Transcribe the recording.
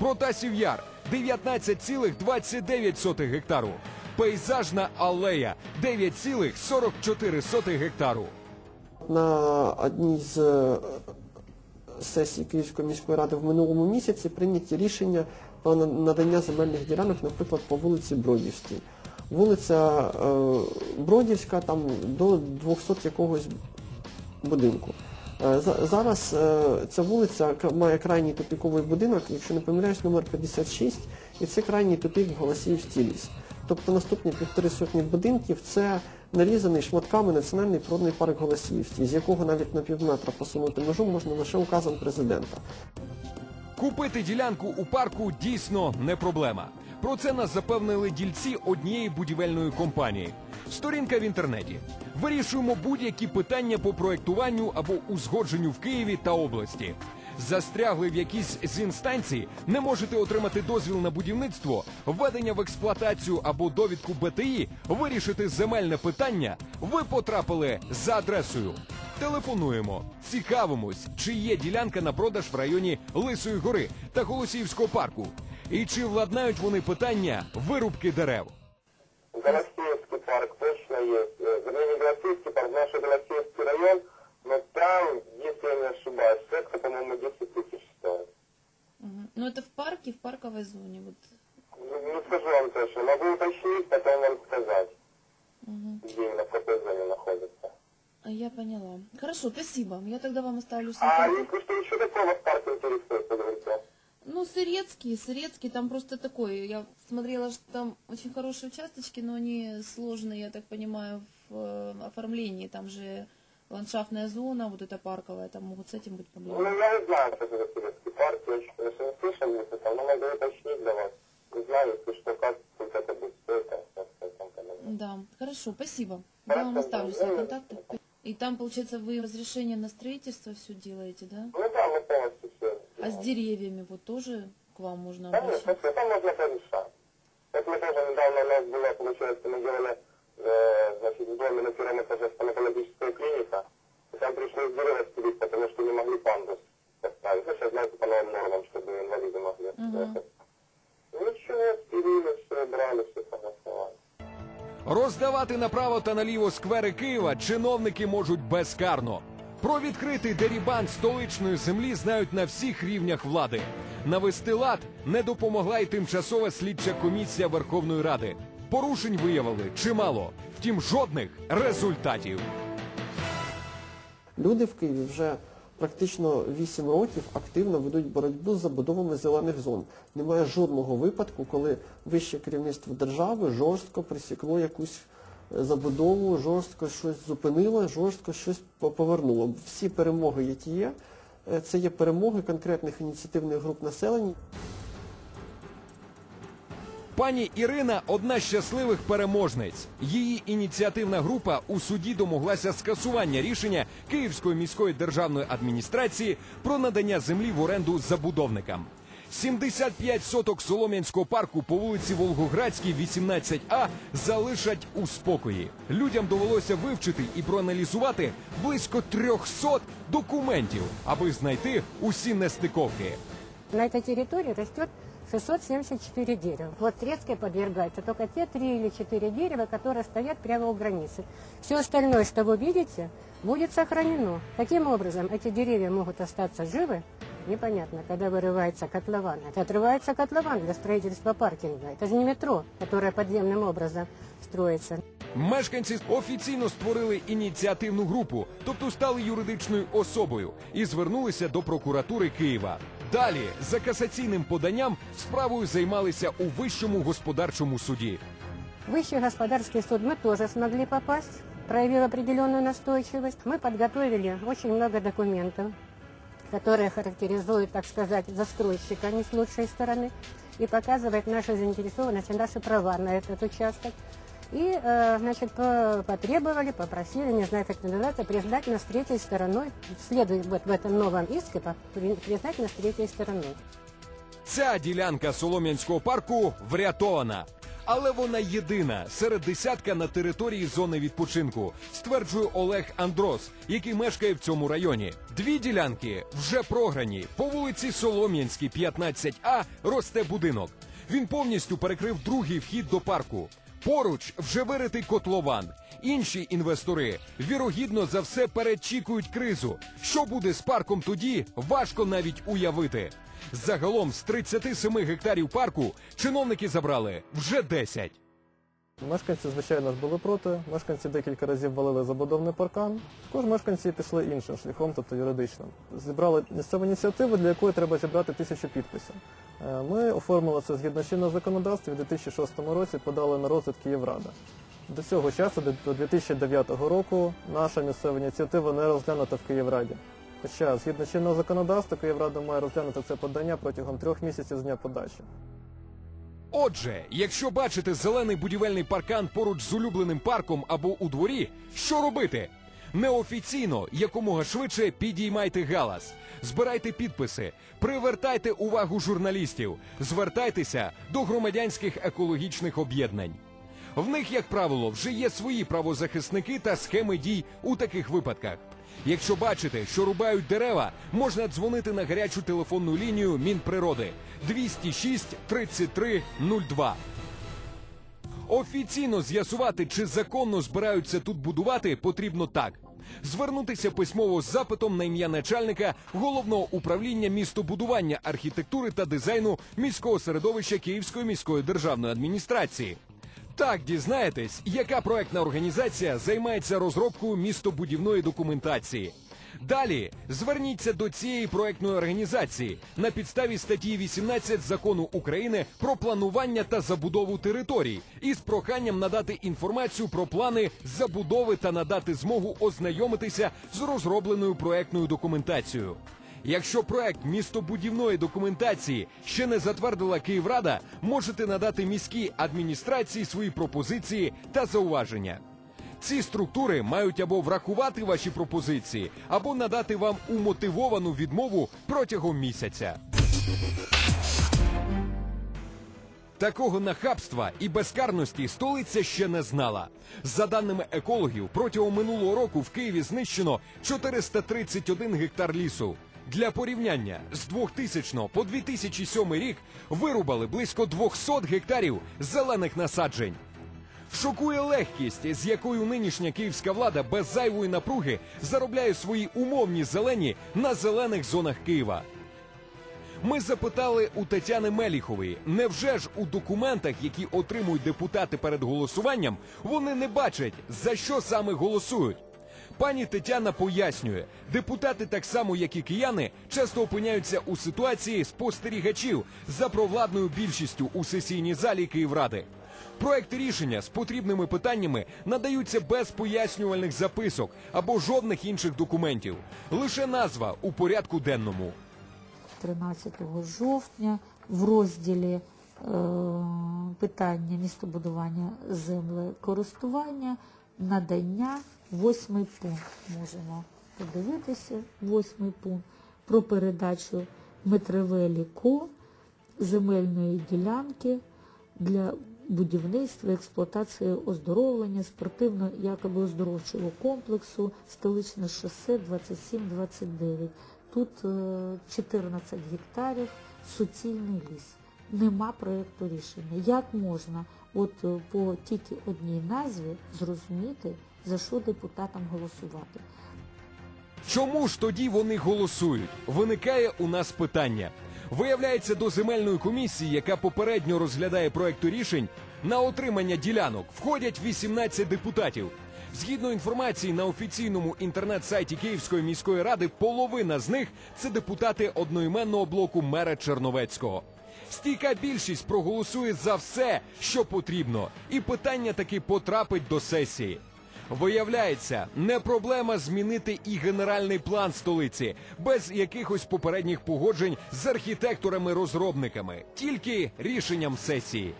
Протасів Яр 19,29 гектару. Пейзажна алея 9,44 гектару. На одній з е, сесій Київської міської ради в минулому місяці прийняті рішення про надання земельних ділянок, наприклад, по вулиці Бродівській. Вулиця е, Бродівська, там до 200 якогось будинку. Е, за- Зараз е, ця вулиця має крайній тупіковий будинок, якщо не помиляюсь, номер 56, і це крайній тупік Голосіївський ліс. Тобто наступні півтори сотні будинків це нарізаний шматками національний природний парк Голосіївський, з якого навіть на півметра посунути межу можна лише указом президента. Купити ділянку у парку дійсно не проблема. Про це нас запевнили дільці однієї будівельної компанії. Сторінка в інтернеті. Вирішуємо будь-які питання по проектуванню або узгодженню в Києві та області. Застрягли в якійсь з інстанцій, не можете отримати дозвіл на будівництво, введення в експлуатацію або довідку БТІ, вирішити земельне питання. Ви потрапили за адресою. Телефонуємо, цікавимось, чи є ділянка на продаж в районі Лисої гори та Голосіївського парку. І чи владнають вони питання вирубки дерев. Голосеевский парк точно есть. Э, Вернее, не Голосеевский парк, наш Голосеевский район, но там, если я не ошибаюсь, сетка, по-моему, 10 тысяч стоит. Ну это в парке, в парковой зоне. Вот. Не, не скажу вам точно, могу уточнить, потом вам сказать, Мгм. где именно, в какой зоне находится. А Я поняла. Хорошо, спасибо. Я тогда вам оставлю свой А если что еще такого в парке интересует, поговорите? Ну, Сырецкий, Сырецкий, там просто такой. Я смотрела, что там очень хорошие участочки, но они сложные, я так понимаю, в э, оформлении. Там же ландшафтная зона, вот эта парковая, там могут с этим быть Ну, проблемы. я не знаю, что это советский парк, я не слышал где-то там, но могу уточнить для вас. Не знаю, если что, как, сколько это будет стоить, там, как. Да, хорошо, спасибо. Я вам оставлю да, свои ну, контакты. И там, получается, вы разрешение на строительство все делаете, да? Ну да, мы полностью. А с деревьями вот тоже к вам можно Конечно, обращаться? все там можно порешать. Вот мы тоже недавно у нас было, получается, мы делали, э, значит, в доме на первом этаже стоматологическая клиника, и там пришлось дерево спилить, потому что не могли пандус поставить. Ну, сейчас, знаете, по новым нормам, чтобы инвалиды могли проехать. Ну, ничего, спилили, все, брали, все согласовали. Роздавати направо та наліво сквери Києва чиновники можуть безкарно. Про відкритий дерібан столичної землі знають на всіх рівнях влади. Навести лад не допомогла й тимчасова слідча комісія Верховної Ради. Порушень виявили чимало, втім, жодних результатів. Люди в Києві вже практично 8 років активно ведуть боротьбу з забудовами зелених зон. Немає жодного випадку, коли вище керівництво держави жорстко присікло якусь забудову, жорстко щось зупинило, жорстко щось по- повернуло. Всі перемоги, які є, е, це є перемоги конкретних ініціативних груп населення. Пані Ірина одна з щасливих переможниць. Її ініціативна група у суді домоглася скасування рішення Київської міської державної адміністрації про надання землі в оренду забудовникам. 75 соток Солом'янського парку по вулиці Волгоградській, 18А, залишать у спокої. Людям довелося вивчити і проаналізувати близько 300 документів, аби знайти усі нестиковки. На этой территории растет 674 дерева. Вот Трецкой подвергаются только те три или четыре дерева, которые стоят прямо у границы. Все остальное, что вы видите, будет сохранено. Таким образом, эти деревья могут остаться живы, непонятно, когда вырывается котлован. Это отрывается котлован для строительства паркинга. Это же не метро, которое подземным образом строится. Мешканці офіційно створили ініціативну групу, тобто стали юридичною особою, і звернулися до прокуратури Києва. Далі за касаційним поданням справою займалися у вищому господарчому суді. В Высший господарский суд мы тоже смогли попасть, проявил определенную настойчивость. Мы подготовили очень много документов, Которые характеризуют, так сказать, застройщика не с лучшей стороны и показывают нашу заинтересованность и наши права на этот участок. И, э, значит, по- потребовали, попросили, не знаю, как это называется, признать нас третьей стороной, следует вот в этом новом иске признать нас третьей стороной. Ця ділянка Солом'янського парку врятована. Але вона єдина серед десятка на території зони відпочинку, стверджує Олег Андрос, який мешкає в цьому районі. Дві ділянки вже програні. По вулиці Солом'янській, 15А, росте будинок. Він повністю перекрив другий вхід до парку. Поруч вже виритий котлован. Інші інвестори вірогідно за все перечікують кризу. Що буде з парком тоді, важко навіть уявити. Загалом з 37 гектарів парку чиновники забрали вже 10. Мешканці, звичайно ж, були проти. Мешканці декілька разів валили забудовний паркан. Також мешканці пішли іншим шляхом, тобто юридичним. Зібрали місцеву ініціативу, для якої треба зібрати тисячу підписів. Е, Ми оформили це згідно чинного законодавства. У 2006 році подали на розгляд Київрада. До цього часу, до 2009 року, наша місцева ініціатива не розглянута в Київраді. Хоча, згідно чинного законодавства, Київрада має розглянути це подання протягом трьох місяців з дня подачі. Отже, якщо бачите зелений будівельний паркан поруч з улюбленим парком або у дворі, що робити? Неофіційно, якомога швидше підіймайте галас, збирайте підписи, привертайте увагу журналістів, звертайтеся до громадянських екологічних об'єднань. В них, як правило, вже є свої правозахисники та схеми дій у таких випадках. Якщо бачите, що рубають дерева, можна дзвонити на гарячу телефонну лінію Мінприроди 206 33 02. Офіційно з'ясувати, чи законно збираються тут будувати, потрібно так. Звернутися письмово з запитом на ім'я начальника головного управління містобудування, архітектури та дизайну міського середовища Київської міської державної адміністрації. Так дізнаєтесь, яка проектна організація займається розробкою містобудівної документації. Далі зверніться до цієї проектної організації на підставі статті 18 закону України про планування та забудову територій із проханням надати інформацію про плани забудови та надати змогу ознайомитися з розробленою проектною документацією. Якщо проект містобудівної документації ще не затвердила Київрада, можете надати міській адміністрації свої пропозиції та зауваження. Ці структури мають або врахувати ваші пропозиції, або надати вам умотивовану відмову протягом місяця. Такого нахабства і безкарності столиця ще не знала. За даними екологів, протягом минулого року в Києві знищено 431 гектар лісу. Для порівняння з 2000 по 2007 рік вирубали близько 200 гектарів зелених насаджень. Шокує легкість, з якою нинішня київська влада без зайвої напруги заробляє свої умовні зелені на зелених зонах Києва. Ми запитали у Тетяни Меліхової, невже ж у документах, які отримують депутати перед голосуванням, вони не бачать, за що саме голосують. Пані Тетяна пояснює, депутати, так само як і кияни, часто опиняються у ситуації спостерігачів за провладною більшістю у сесійній залі Київради. Проекти рішення з потрібними питаннями надаються без пояснювальних записок або жодних інших документів. Лише назва у порядку денному. 13 жовтня в розділі е, питання містобудування землекористування, надання, восьмий пункт. Можемо подивитися, восьмий пункт про передачу Метревелі КО земельної ділянки для будівництва, експлуатації оздоровлення спортивно якоби оздоровчого комплексу столичне шосе 27-29. Тут е, 14 гектарів, суцільний ліс. Нема проєкту рішення. Як можна от е, по тільки одній назві зрозуміти, за що депутатам голосувати? Чому ж тоді вони голосують? Виникає у нас питання. Виявляється, до земельної комісії, яка попередньо розглядає проекту рішень, на отримання ділянок входять 18 депутатів. Згідно інформації на офіційному інтернет-сайті Київської міської ради, половина з них це депутати одноіменного блоку мера Черновецького. Стійка більшість проголосує за все, що потрібно, і питання таки потрапить до сесії. Виявляється, не проблема змінити і генеральний план столиці без якихось попередніх погоджень з архітекторами-розробниками, тільки рішенням сесії.